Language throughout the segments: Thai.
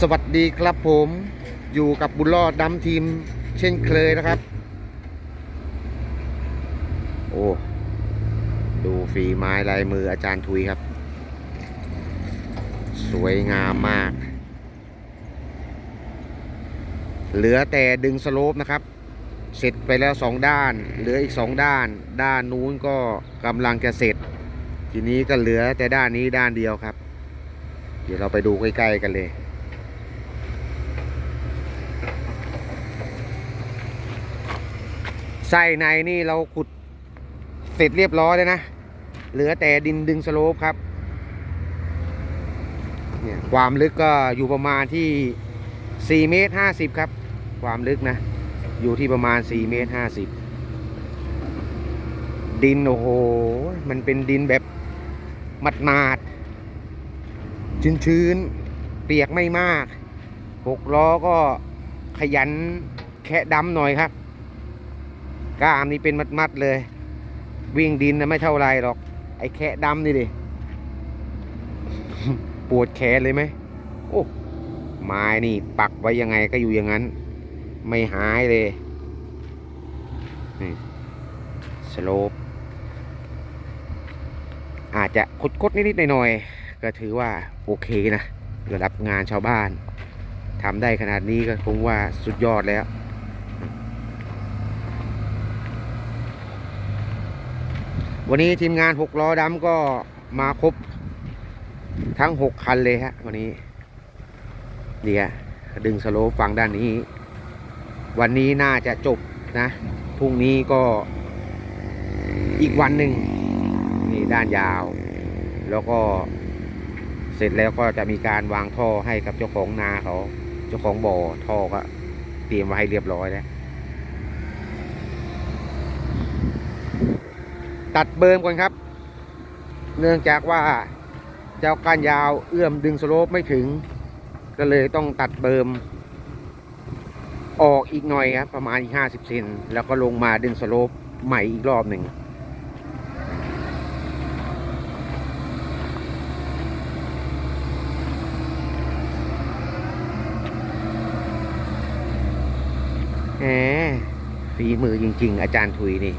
สวัสดีครับผมอยู่กับบุญรอดดำทีมเช่นเคยนะครับ โอ้ ดูฝีไม้ลายมืออาจารย์ทุยครับ สวยงามมาก เหลือแต่ดึงสโลปนะครับ เสร็จไปแล้วสองด้าน เหลืออีกสองด้าน ด้านนู้นก็กำลังจะเสร็จ ทีนี้ก็เหลือแต่ด้านนี้ด้านเดียวครับ เดี๋ยวเราไปดูใกล้ ๆ กันเลย ไส้ในนี่เราขุดเสร็จเรียบร้อยแล้วนะ เหลือแต่ดินดึงสโลปครับ เนี่ยความลึกก็อยู่ประมาณที่ 4 เมตร 50 ครับ ความลึกนะ อยู่ที่ประมาณ 4 เมตร 50 ดินโอ้โห มันเป็นดินแบบมัดมาดชื้นๆ เปียกไม่มาก หกล้อก็ขยันแคะดำหน่อยครับ กล้ามนี่เป็นมัดๆเลย วิ่งดินนะไม่เท่าไรหรอก ไอ้แคะดำนี่ดิ ปวดแขนเลยไหมโอ้ไม้นี่ปักไว้ยังไงก็อยู่อย่างนั้น ไม่หายเลยนี่สโลปอาจจะคดๆนิดๆหน่อยๆก็ถือว่าโอเคนะระดับงานชาวบ้านทำได้ขนาดนี้ก็คงว่าสุดยอดแล้ว วันนี้ทีมงานหกล้อดำก็มาครบ ทั้งหกคันเลยฮะ วันนี้ เดี๋ยวดึงสโลปฝั่งด้านนี้ วันนี้น่าจะจบนะพรุ่งนี้ก็อีกวันหนึ่งนี่ด้านยาว แล้วก็เสร็จแล้วก็จะมีการวางท่อให้กับเจ้าของนาเขา เจ้าของบ่อท่อก็เตรียมไว้ให้เรียบร้อยแล้ว ตัดเบิร์มก่อนครับ เนื่องจากว่าเจ้าก้านยาวเอื้อมดึงสโลปไม่ถึง ก็เลยต้องตัดเบิร์มออกอีกหน่อยครับประมาณอีกห้าสิบเซนแล้วก็ลงมาดึงสโลปใหม่อีกรอบหนึ่งแหมฝีมือจริง ๆ อาจารย์ทุยนี่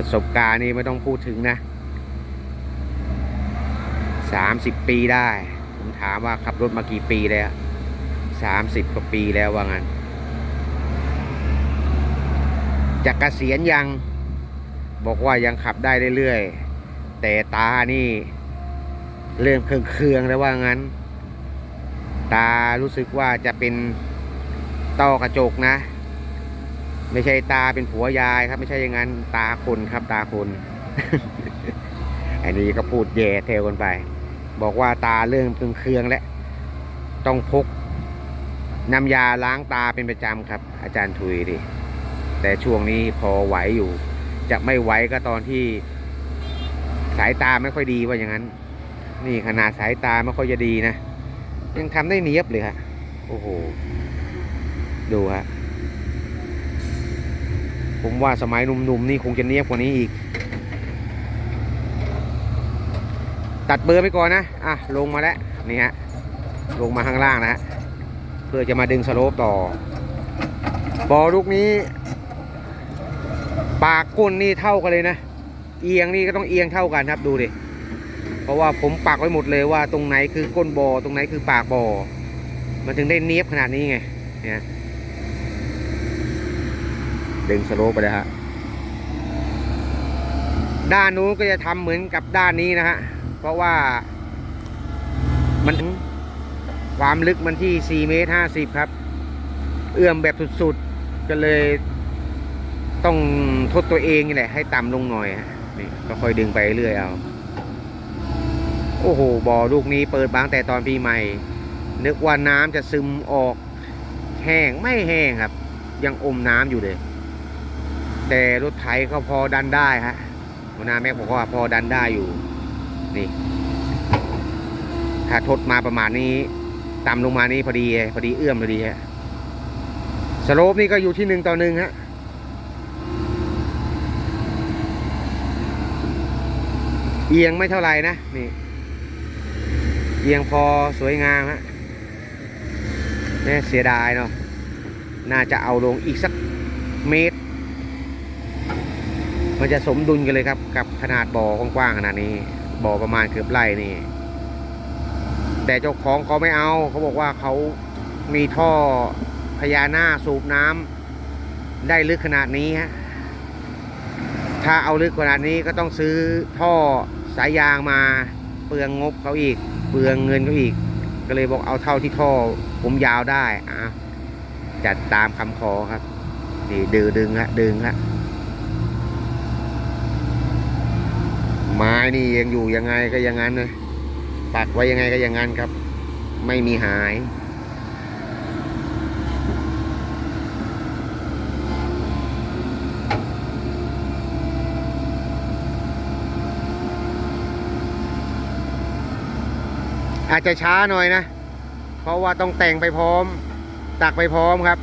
ประสบการณ์นี่ไม่ต้องพูดถึงนะสามสิบปีได้ ผมถามว่าขับรถมากี่ปีแล้วสามสิบกว่าปีแล้วว่างั้นจะกะเกษียณยัง บอกว่ายังขับได้เรื่อยๆ แต่ตานี่ เริ่มเคืองๆแล้วว่างั้น ตารู้สึกว่าจะเป็นต้อกระจกนะ ไม่ใช่ตาเป็นผัวยายครับ ไม่ใช่อย่างนั้นตาคนครับตาคน อันนี้ก็พูดแย่เทลกันไป บอกว่าตาเริ่มเคืองแล้วต้องพกน้ำยาล้างตาเป็นประจำครับ อาจารย์ทุยดิแต่ช่วงนี้พอไหวอยู่ จะไม่ไหวก็ตอนที่สายตาไม่ค่อยดีว่าอย่างนั้น นี่ขนาดสายตาไม่ค่อยจะดีนะ ยังทำได้เนียบเลยฮะโอ้โห ดูฮะ ผมว่าสมัยหนุ่มๆนี่คงจะเนียบกว่านี้อีก ตัดเบอร์ไปก่อนนะ อะ ลงมาแล้ว นี่ฮะ ลงมาข้างล่างนะฮะ เพื่อจะมาดึงสโลปต่อ บอลูกนี้ ปากก้นนี่เท่ากันเลยนะ เอียงนี่ก็ต้องเอียงเท่ากันครับดูดิ เพราะว่าผมปักไว้หมดเลยว่าตรงไหนคือก้นบอตรงไหนคือปากบอมันถึงได้เนียบขนาดนี้ไง เนี่ย ดึงสโลปไปเลยฮะด้านนู้นก็จะทำเหมือนกับด้านนี้นะฮะ เพราะว่ามันความลึกมันที่ 4 เมตร 50 ครับ เอื้อมแบบสุดๆ ก็เลยต้องทดตัวเองนี่แหละ ให้ต่ำลงหน่อยนี่ก็ค่อยดึงไปเรื่อยเอา โอ้โห บ่อลูกนี้เปิดบางแต่ตอนปีใหม่ นึกว่าน้ำจะซึมออก แห้งไม่แห้งครับ ยังอมน้ำอยู่เลย แต่รถไถก็พอดันได้ฮะหัวหน้าแม็กบอกว่าพอดันได้อยู่ นี่ ถ้าทดมาประมาณนี้ต่ำลงมานี้พอดีพอดีเอื้อมพอดีฮะสโลปนี่ก็อยู่ที่หนึ่งต่อหนึ่งฮะเอียงไม่เท่าไหร่นะนี่ เอียงพอสวยงามฮะเนี่ยเสียดายเนาะน่าจะเอาลงอีกสักเมตร มันจะสมดุลกันเลยครับ กับขนาดบ่อกว้างๆขนาดนี้บ่อประมาณเกือบไร่นี่ แต่เจ้าของเขาไม่เอาเขาบอกว่าเขามีท่อพญานาสูบน้ำได้ลึกขนาดนี้ฮะถ้าเอาลึกขนาดนี้ก็ต้องซื้อท่อสายยางมาเปลืองงบเขาอีก เปลืองเงินเขาอีก ก็เลยบอกเอาเท่าที่ท่อผมยาวได้อะจัดตามคำขอครับนี่ดึงดึงฮะดึงฮะ ไม้นี่ยังอยู่ยังไงก็อย่างนั้นเลยปักไว้ยังไงก็อย่างนั้นครับ ไม่มีหายอาจจะช้าหน่อยนะ เพราะว่าต้องแต่งไปพร้อม ตักไปพร้อมครับ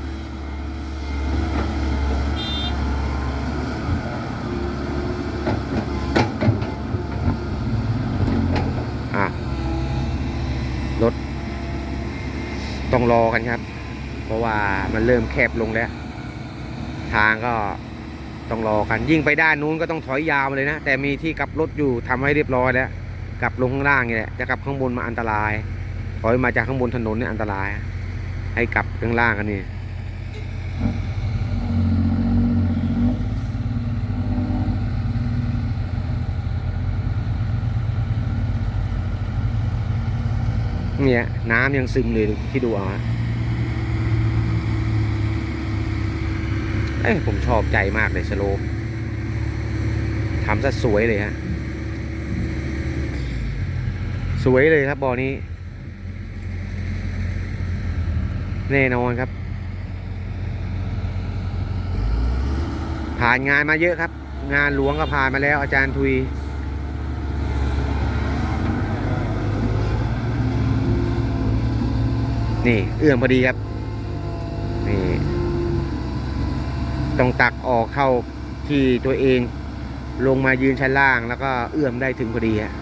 อะ รถ ต้องรอกันครับ เพราะว่ามันเริ่มแคบลงแล้ว ทางก็ต้องรอกัน ยิ่งไปด้านนู้นก็ต้องถอยยาวมาเลยนะ แต่มีที่กลับรถอยู่ทำให้เรียบร้อยแล้วกลับลงข้างล่างนี่แหละจะกลับข้างบนมาอันตราย ถอยมาจากข้างบนถนนเนี่ยอันตราย ให้กลับข้างล่างกันนี่ เนี่ยน้ำยังซึมเลยที่ดูเอาเอ้ยผมชอบใจมากเลยสโลปทำซะสวยเลยฮะ สวยเลยครับบ่อนี้ แน่นอนครับ ผ่านงานมาเยอะครับ งานหลวงก็ผ่านมาแล้วอาจารย์ทุย นี่เอื้อมพอดีครับ นี่ ต้องตักออกเข้าที่ตัวเอง ลงมายืนชั้นล่าง แล้วก็เอื้อมได้ถึงพอดีฮะ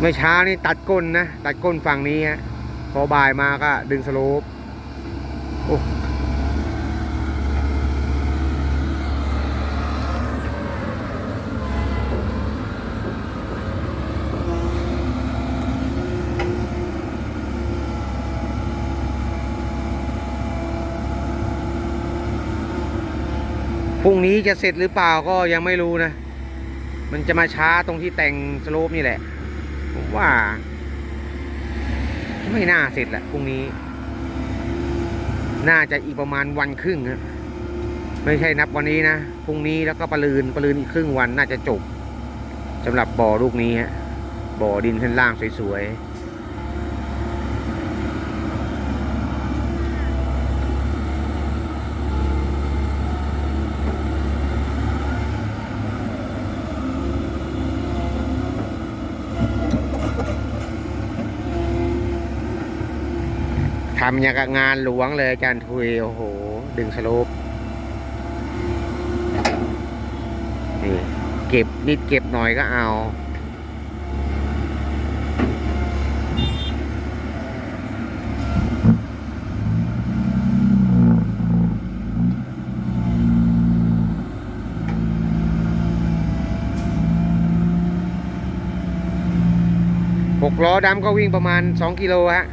เมื่อเช้านี่ตัดก้นนะ ตัดก้นฝั่งนี้ฮะพอบ่ายมาก็ดึงสโลปโอ้พรุ่งนี้จะเสร็จหรือเปล่าก็ยังไม่รู้นะ มันจะมาช้าตรงที่แต่งสโลปนี่แหละ ว่า ไม่น่าเสร็จแหละพรุ่งนี้ น่าจะอีกประมาณวันครึ่งครับไม่ใช่นับวันนี้นะพรุ่งนี้แล้วก็ปลืนปลืนอีกครึ่งวันน่าจะจบสำหรับบ่อลูกนี้ฮะบ่อดินชั้นล่างสวยๆ ทำอย่างกับงานหลวงเลยอาจารย์ทุย โอ้โห ดึงสลปนี่เก็บนิดเก็บหน่อยก็เอา หกล้อดำก็วิ่งประมาณสองกิโลฮะ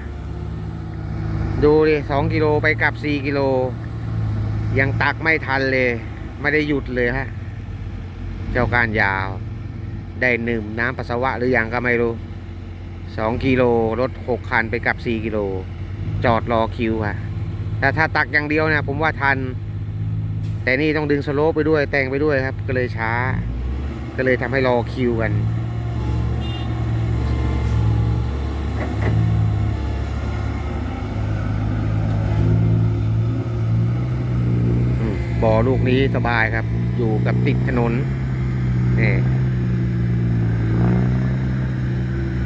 ดูดิสองกิโลไปกลับสี่กิโล ยังตักไม่ทันเลย ไม่ได้หยุดเลยฮะ เจ้าการยาว ได้หนึ่มน้ำปัสสาวะหรือยังก็ไม่รู้สองกิโลรถหกคันไปกลับสี่กิโล จอดรอคิวฮะแต่ถ้าตักอย่างเดียวเนี่ยผมว่าทัน แต่นี่ต้องดึงสโลปไปด้วยแต่งไปด้วยครับ ก็เลยช้า ก็เลยทำให้รอคิวกัน บ่อลูกนี้สบายครับ อยู่กับติดถนนนี่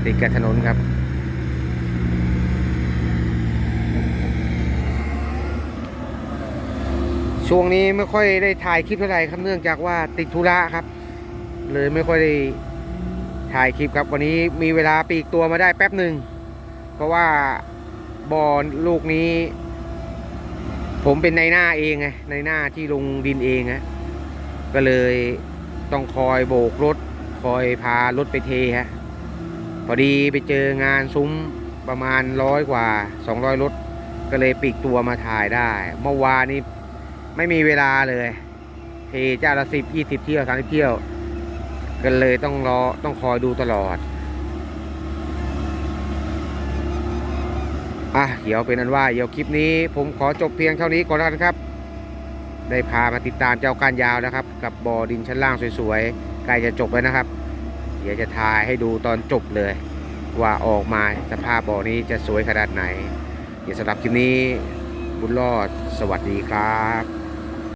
ติดกับถนนครับ ช่วงนี้ไม่ค่อยได้ถ่ายคลิปเท่าไหร่ครับเนื่องจากว่าติดธุระครับ เลยไม่ค่อยได้ถ่ายคลิปครับวันนี้มีเวลาปีกตัวมาได้แป๊บหนึ่งเพราะว่าบอลลูกนี้ ผมเป็นในหน้าเองไงในหน้าที่ลงดินเองฮะก็เลยต้องคอยโบกรถ คอยพารถไปเทฮะพอดีไปเจองานซุ้มประมาณร้อยกว่า 200รถก็เลยปีกตัวมาถ่ายได้ เมื่อวานนี้ไม่มีเวลาเลยเทเจ้าละสิบยี่สิบเที่ยวสามสิบเที่ยว ก็เลยต้องรอต้องคอยดูตลอด อะเดี๋ยวเป็นอันว่าเดี๋ยวคลิปนี้ผมขอจบเพียงเท่านี้ก่อนแล้วกันครับ ได้พามาติดตามเจ้าการยาวนะครับ กับบอดินชั้นล่างสวยๆใกล้จะจบแล้วนะครับ เดี๋ยวจะถ่ายให้ดูตอนจบเลย ว่าออกมาสภาพบ่อนี้จะสวยขนาดไหน เดี๋ยวสำหรับคลิปนี้บุญรอดสวัสดีครับ